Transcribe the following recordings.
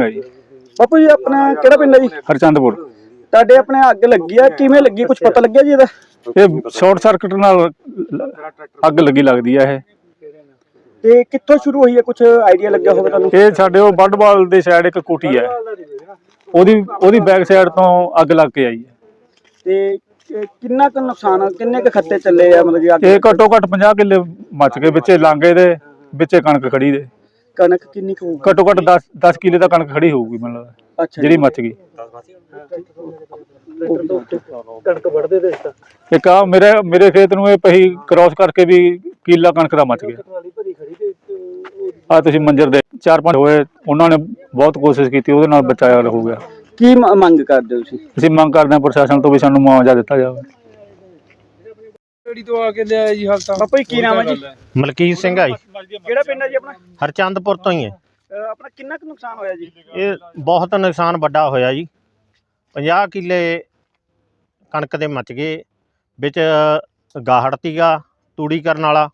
ਹੈ ਜੀ। ਬਾਪੂ ਜੀ ਆਪਣਾ ਕਿਹੜਾ ਪਿੰਡ ਹੈ ਜੀ? ਹਰਚੰਦਪੁਰ। ਤੁਹਾਡੇ ਆਪਣੇ ਅੱਗ ਲੱਗੀ ਆ ਕਿਵੇਂ ਲੱਗੀ? ਕੁਝ ਪਤਾ ਲੱਗਿਆ ਜੀ ਇਹਦਾ? ਇਹ ਸ਼ਾਰਟ ਸਰਕਟ ਨਾਲ ਲ- ਅੱਗ ਲੱਗੀ ਲੱਗਦੀ ਆ ਇਹ। ਤੇ ਕਿੱਥੋਂ ਸ਼ੁਰੂ ਹੋਈ ਹੈ? ਕੁਝ ਆਈਡੀਆ ਲੱਗਿਆ ਹੋਵੇ ਤੁਹਾਨੂੰ? ਇਹ ਸਾਡੇ ਉਹ ਬੱਡਵਾਲ ਦੇ ਸਾਈਡ ਇੱਕ ਕੋਠੀ ਹੈ। ਉਹਦੀ ਉਹਦੀ ਬੈਕ ਸਾਈਡ ਤੋਂ ਅੱਗ ਲੱਗ ਕੇ ਆਈ ਹੈ। ਤੇ ਕਿ- ਕਿੰਨਾ ਕੁ ਨੁਕਸਾਨ ਆ? ਕਿੰਨੇ ਕੁ ਖੱਤੇ ਚੱਲੇ ਆ? ਮਤਲਬ ਅੱਗ ਇਹ ਘੱਟੋ ਘੱਟ 50 ਕਿੱਲੇ ਮੱਚ ਗਏ ਵਿੱਚੇ ਲਾਂਗੇ ਦੇ ਵਿੱਚੇ ਕਣਕ ਖੜੀ ਦੇ। ਕਣਕ ਕਿੰਨੀ ਕੁ ਹੋਊਗੀ? ਘੱਟੋ ਘੱਟ 10 10 ਕਿੱਲੇ ਦਾ ਕਣਕ ਖੜੀ ਹੋਊਗੀ ਮੈਨੂੰ ਲੱਗਦਾ ਅੱਛਾ ਜਿਹੜੀ ਮੱਚ ਗਈ। ਕਣਕ ਵੜਦੇ ਦੇ ਦਿੱਤਾ ਇੱਕ ਆ ਮੇਰੇ ਮੇਰੇ ਖੇਤ ਨੂੰ ਇਹ ਪਹੀ ਕ੍ਰਾਸ ਕਰਕੇ ਵੀ ਕਿੱਲਾ ਕਣਕ ਦਾ ਮੱਚ ਗਿਆ। ਟਰਾਲੀ ਭਰੀ ਖੜੀ ਤੇ ਆ ਤੁਸੀਂ ਮੰਜਰ ਦੇ ਚਾਰ ਪੰਜ ਹੋਏ ਉਹਨਾਂ ਨੇ ਬਹੁਤ ਕੋਸ਼ਿਸ਼ ਕੀਤੀ ਉਹਦੇ ਨਾਲ ਬਚਾਇਆ ਹੋ ਗਿਆ। ਕੀ ਮ- ਮੰਗ ਕਰਦੇ ਹੋ ਤੁਸੀਂ? ਅਸੀਂ ਮੰਗ ਕਰਦੇ ਹਾਂ ਪ੍ਰਸ਼ਾਸਨ ਤੋਂ ਵੀ ਸਾਨੂੰ ਮੁਆਵਜ਼ਾ ਦਿੱਤਾ ਜਾਵੇ। ਜਿਹੜੀ ਤੋਂ ਆ ਕੇ ਲਿਆਇਆ ਜੀ ਹਾਲ ਤਾਂ? ਬਾਪੂ ਜੀ ਕੀ ਨਾਮ ਹੈ ਜੀ? ਮਲਕੀਤ ਸਿੰਘ ਆਈ ਕਿਹੜਾ ਪਿੰਡ ਹੈ ਜੀ ਆਪਣਾ? ਹਰਚੰਦਪੁਰ ਤੋਂ ਹੀ ਹੈ। ਅਹ ਆਪਣਾ ਕਿੰਨਾ ਕੁ ਨੁਕਸਾਨ ਹੋਇਆ ਜੀ? ਇਹ ਬਹੁਤ ਨੁਕਸਾਨ ਵੱਡਾ ਹੋਇਆ ਜੀ। 50 ਕਿੱਲੇ ਕਣਕ ਦੇ ਮੱਚ ਗਏ। ਵਿੱਚ ਗਾਹੜ ਤੀਗਾ ਤੂੜੀ ਕਰਨ ਵਾਲਾ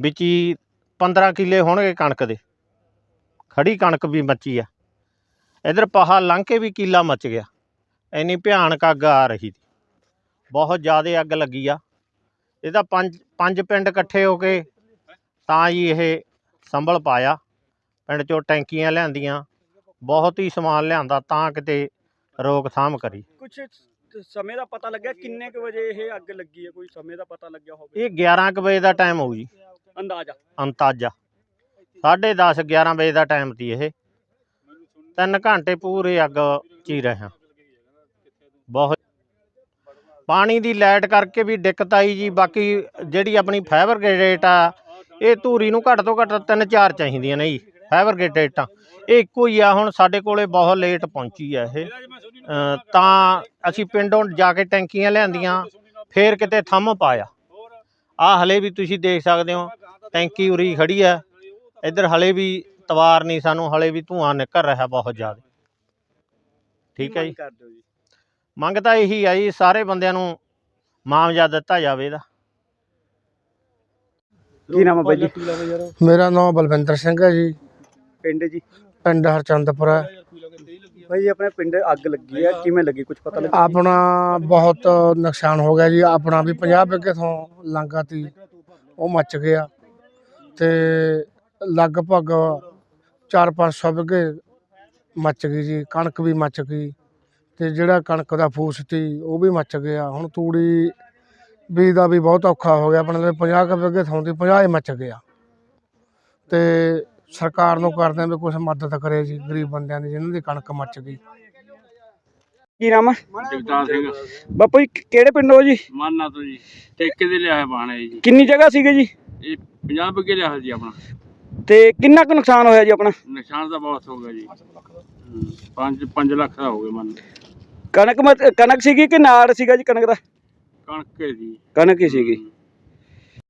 ਵਿੱਚ ਹੀ 15 ਕਿੱਲੇ ਹੋਣਗੇ ਕਣਕ ਦੇ। ਖੜੀ ਕਣਕ ਵੀ ਮੱਚੀ ਆ। ਇਧਰ ਪਹਾ ਲੰਘ ਕੇ ਵੀ ਕਿੱਲਾ ਮੱਚ ਗਿਆ। ਇੰਨੀ ਭਿਆਨਕ ਅੱਗ ਆ ਰਹੀ ਸੀ। ਬਹੁਤ ਜ਼ਿਆਦਾ ਅੱਗ ਲੱਗੀ ਆ। ਇਹਦਾ ਪੰਜ ਪੰਜ ਪਿੰਡ ਇਕੱਠੇ ਹੋ ਕੇ ਤਾਂ ਜੀ ਇਹ ਸੰਭਲ ਪਾਇਆ। ਪਿੰਡ ਚੋਂ ਟੈਂਕੀਆਂ ਲਿਆਂਦੀਆਂ ਬਹੁਤ ਹੀ ਸਮਾਨ ਲਿਆਂਦਾ ਤਾਂ ਕਿਤੇ ਰੋਕਥਾਮ ਕਰੀ। ਕੁਝ ਸਮੇਂ ਦਾ ਪਤਾ ਲੱਗਿਆ ਕਿੰਨੇ ਕੁ ਵਜੇ ਇਹ ਅੱਗ ਲੱਗੀ ਹੈ? ਕੋਈ ਸਮੇਂ ਦਾ ਪਤਾ ਲੱਗਿਆ ਹੋਵੇ? ਇਹ 11 ਕੁ ਵਜੇ ਦਾ ਟਾਈਮ ਹੋਊ ਜੀ। ਅੰਦਾਜ਼ਾ? ਅੰਤਾਜਾ 10:30 11 ਵਜੇ ਦਾ ਟਾਈਮ ਸੀ ਇਹ। ਤਿੰਨ ਘੰਟੇ ਪੂਰੇ ਅੱਗ ਚੀ ਰਹੇ ਹਾਂ। ਬਹੁਤ ਪਾਣੀ ਦੀ ਲਾਈਟ ਕਰਕੇ ਵੀ ਦਿੱਕਤ ਆਈ ਜੀ, ਬਾਕੀ ਜਿਹੜੀ ਆਪਣੀ ਫਾਈਬਰ ਗ੍ਰੇਡ ਆ, ਇਹ ਧੂਰੀ ਨੂੰ ਘੱਟ ਤੋਂ ਘੱਟ ਤਿੰਨ ਚਾਰ ਚਾਹੀਦੀਆਂ ਨੇ ਜੀ ਫਾਈਬਰ ਗ੍ਰੇਡ ਇਹ ਇੱਕੋ ਹੀ ਆ, ਹੁਣ ਸਾਡੇ ਕੋਲੇ ਬਹੁਤ ਲੇਟ ਪਹੁੰਚੀ ਆ ਇਹ। ਤਾਂ ਅਸੀਂ ਪਿੰਡੋਂ ਜਾ ਕੇ ਟੈਂਕੀਆਂ ਲਿਆਂਦੀਆਂ, ਫੇਰ ਕਿਤੇ ਥੰਮ ਪਾਇਆ। ਆ ਹਲੇ ਵੀ ਤੁਸੀਂ ਦੇਖ ਸਕਦੇ ਹੋ, ਟੈਂਕੀ ਉਰੀ ਖੜੀ ਆ। ਇੱਧਰ ਹਲੇ ਵੀ ਤਵਾਰ ਨਹੀਂ ਸਾਨੂੰ, ਹਲੇ ਵੀ ਧੂਆਂ ਨਿਕਲ ਰਿਹਾ ਬਹੁਤ ਜ਼ਿਆਦਾ। ਠੀਕ ਹੈ ਜੀ। ਮੰਗ ਤਾਂ ਇਹੀ ਆ ਜੀ ਸਾਰੇ ਬੰਦਿਆਂ ਨੂੰ ਮੁਆਵਜ਼ਾ ਦਿੱਤਾ ਜਾਵੇ ਇਹਦਾ। ਕੀ ਨਾਮ ਹੈ ਬਾਈ ਜੀ? ਮੇਰਾ ਨਾਮ ਬਲਵਿੰਦਰ ਸਿੰਘ ਹੈ ਜੀ। ਪਿੰਡ ਜੀ? ਪਿੰਡ ਹਰਚੰਦਪੁਰ ਹੈ। ਬਾਈ ਜੀ ਆਪਣੇ ਪਿੰਡ ਅੱਗ ਲੱਗੀ ਹੈ ਕਿਵੇਂ ਲੱਗੀ? ਕੁਝ ਪਤਾ ਲੱਗਿਆ ਆਪਣਾ ਬਹੁਤ ਨੁਕਸਾਨ ਹੋ ਗਿਆ ਜੀ। ਆਪਣਾ ਵੀ 50 ਵਿਗੇ ਤੋਂ ਲਾਂਗਾ ਤੀ। ਉਹ ਮੱਚ ਗਿਆ। ਤੇ ਲਗਭਗ 4-500 ਵਿਗੇ ਮੱਚ ਗਈ ਜੀ। ਕਣਕ ਵੀ ਮੱਚ ਗਈ। ਤੇ ਜਿਹੜਾ ਕਣਕ ਦਾ ਫੂਸ ਤੀ ਉਹ ਵੀ ਮੱਚ ਗਿਆ। ਹੁਣ ਤੂੜੀ ਬੀਜ ਦਾ ਵੀ ਬਹੁਤ ਔਖਾ ਹੋ ਗਿਆ। ਆਪਣੇ ਲਈ 50 ਕੁ ਵਿਗੇ ਥਾਂ ਦੀ 50 ਹੀ ਮੱਚ ਗਿਆ। ਤੇ ਸਰਕਾਰ ਨੂੰ ਕਰਦੇ ਆ ਵੀ ਕੁਝ ਮਦਦ ਕਰੇ ਜੀ ਗਰੀਬ ਬੰਦਿਆਂ ਦੀ ਜਿਨ੍ਹਾਂ ਦੀ ਕਣਕ ਮੱਚ ਗਈ। ਕੀ ਨਾਮ ਹੈ ਜਗਤਾਰ ਸਿੰਘ। ਬਾਪੂ ਜੀ ਕਿਹੜੇ ਪਿੰਡ ਹੋ ਜੀ? ਮਾਨਾ ਤੋਂ ਜੀ। ਠੇਕੇ ਦੇ ਲਿਆ ਹੈ ਬਾਣੇ ਜੀ। ਕਿੰਨੀ ਜਗ੍ਹਾ ਸੀਗੇ ਜੀ? ਇਹ 50 ਬੱਗੇ ਲਿਆ ਹੈ ਜੀ ਆਪਣਾ। ਤੇ ਕਿੰਨਾ ਕੁ ਨੁਕਸਾਨ ਹੋਇਆ ਜੀ ਆਪਣਾ? ਨਿਸ਼ਾਨ ਤਾਂ ਬਹੁਤ ਹੋ ਗਿਆ ਜੀ। 5 5 ਲੱਖ ਦਾ ਹੋ ਗਿਆ ਮਨ। ਕਣਕ ਮਤ- ਕਣਕ ਸੀਗੀ ਕਿ ਨਾੜ ਸੀਗਾ ਜੀ ਕਣਕ ਦਾ? ਕਣਕ ਹੈ ਜੀ। ਕਣਕ ਹੀ ਸੀਗੀ।